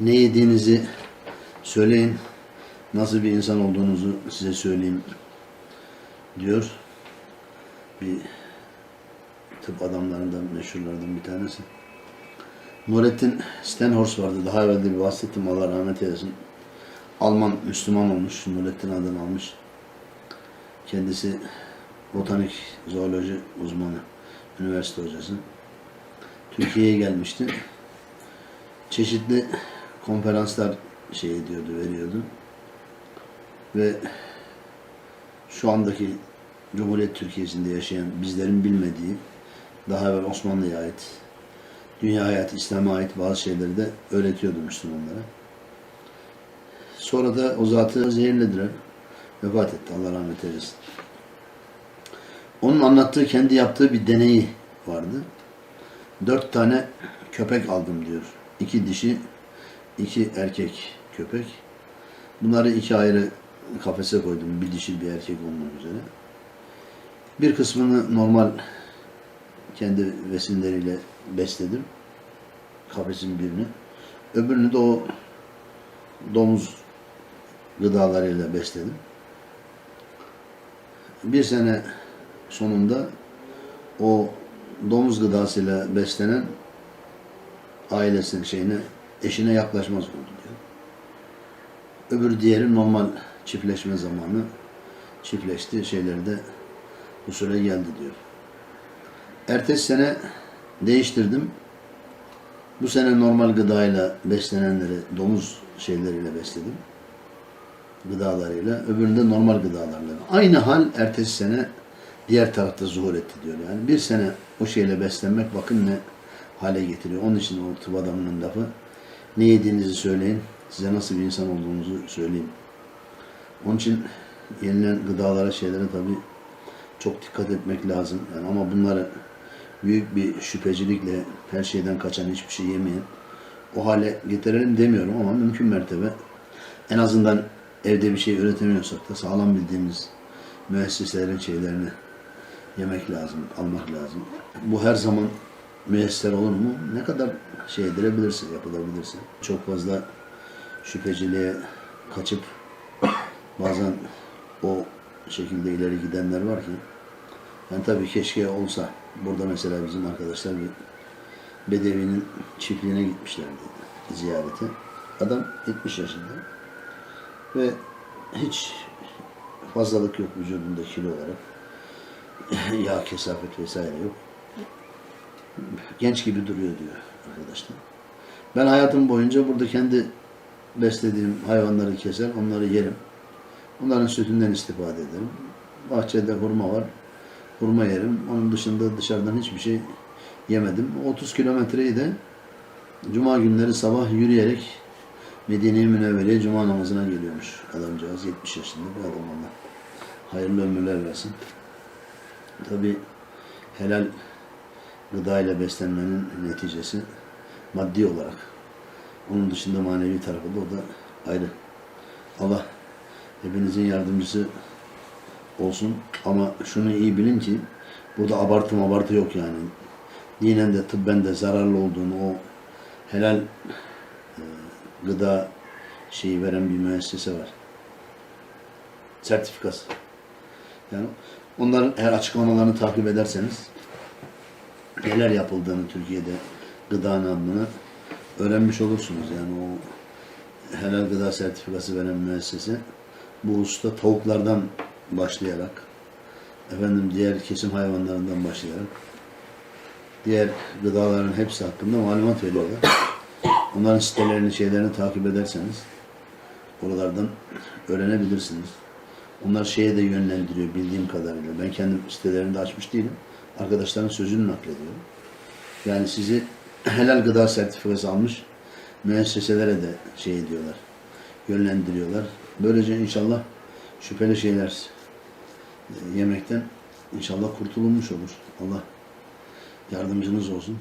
Ne yediğinizi söyleyin. Nasıl bir insan olduğunuzu size söyleyeyim diyor. Bir tıp adamlarından, meşhurlardan bir tanesi. Nurettin Stenhorst vardı. Daha evvel de bir bahsettim. Allah rahmet eylesin. Alman Müslüman olmuş. Nurettin adını almış. Kendisi botanik, zooloji uzmanı. Üniversite hocası. Türkiye'ye gelmişti. Çeşitli konferanslar şey ediyordu, veriyordu. Ve şu andaki Cumhuriyet Türkiye'sinde yaşayan bizlerin bilmediği daha evvel Osmanlı'ya ait, dünya hayatı, İslam'a ait bazı şeyleri de öğretiyordu Müslümanlara. Sonra da o zatı zehirlediler. Vefat etti. Allah rahmet eylesin. Onun anlattığı, kendi yaptığı bir deneyi vardı. Dört tane köpek aldım diyor. İki dişi, iki erkek köpek. Bunları iki ayrı kafese koydum. Bir dişi, bir erkek olmak üzere. Bir kısmını normal kendi besinleriyle besledim. Kafesin birini. Öbürünü de o domuz gıdalarıyla besledim. Bir sene sonunda o domuz gıdasıyla beslenen ailesinin şeyine, eşine yaklaşmaz oldu diyor. Öbür diğeri normal çiftleşme zamanı çiftleşti, şeyleri de bu süre geldi diyor. Ertesi sene değiştirdim. Bu sene normal gıdayla beslenenleri domuz şeyleriyle besledim. Gıdalarıyla. Öbüründe normal gıdalarla. Aynı hal ertesi sene diğer tarafta zuhur etti diyor. Yani bir sene o şeyle beslenmek bakın ne hale getiriyor. Onun için o tıp adamının lafı ne yediğinizi söyleyin. Size nasıl bir insan olduğunuzu söyleyeyim. Onun için yenilen gıdalara, şeylere tabii çok dikkat etmek lazım. Yani ama bunları büyük bir şüphecilikle her şeyden kaçan, hiçbir şey yemeyen o hale getirelim demiyorum ama mümkün mertebe en azından evde bir şey üretemiyorsak da sağlam bildiğimiz müesseselerin şeylerini yemek lazım, almak lazım. Bu her zaman müesser olur mu? Ne kadar şey edilebilirse, yapılabilirse. Çok fazla şüpheciliğe kaçıp bazen o şekilde ileri gidenler var ki yani tabii keşke olsa. Burada mesela bizim arkadaşlar bir Bedevi'nin çiftliğine gitmişlerdi ziyarete. Adam 70 yaşında ve hiç fazlalık yok vücudunda kilo olarak. Yağ kesafet vesaire yok. Genç gibi duruyor diyor arkadaşlar. Ben hayatım boyunca burada kendi beslediğim hayvanları keser, onları yerim. Onların sütünden istifade ederim. Bahçede hurma var. Hurma yerim. Onun dışında dışarıdan hiçbir şey yemedim. 30 kilometreyi de Cuma günleri sabah yürüyerek Medine-i Münevvere'ye Cuma namazına geliyormuş adamcağız. 70 yaşında bir adam Allah. Hayırlı ömürler versin. Tabi helal gıda ile beslenmenin neticesi maddi olarak. Onun dışında manevi tarafı da o da ayrı. Allah hepinizin yardımcısı olsun. Ama şunu iyi bilin ki burada abartı abartı yok yani. Dinen de tıbben de zararlı olduğunu o helal e, gıda şeyi veren bir müessese var. Sertifikası. Yani onların eğer açıklamalarını takip ederseniz neler yapıldığını Türkiye'de gıdanın adına öğrenmiş olursunuz. Yani o helal gıda sertifikası veren müessese bu hususta tavuklardan başlayarak efendim diğer kesim hayvanlarından başlayarak diğer gıdaların hepsi hakkında malumat veriyorlar. Onların sitelerini, şeylerini takip ederseniz oralardan öğrenebilirsiniz. Onlar şeye de yönlendiriyor bildiğim kadarıyla. Ben kendim sitelerinde açmış değilim. Arkadaşların sözünü naklediyorum. Yani sizi helal gıda sertifikası almış müesseselere de şey ediyorlar. Yönlendiriyorlar. Böylece inşallah şüpheli şeyler e, yemekten inşallah kurtulunmuş olur. Allah yardımcınız olsun.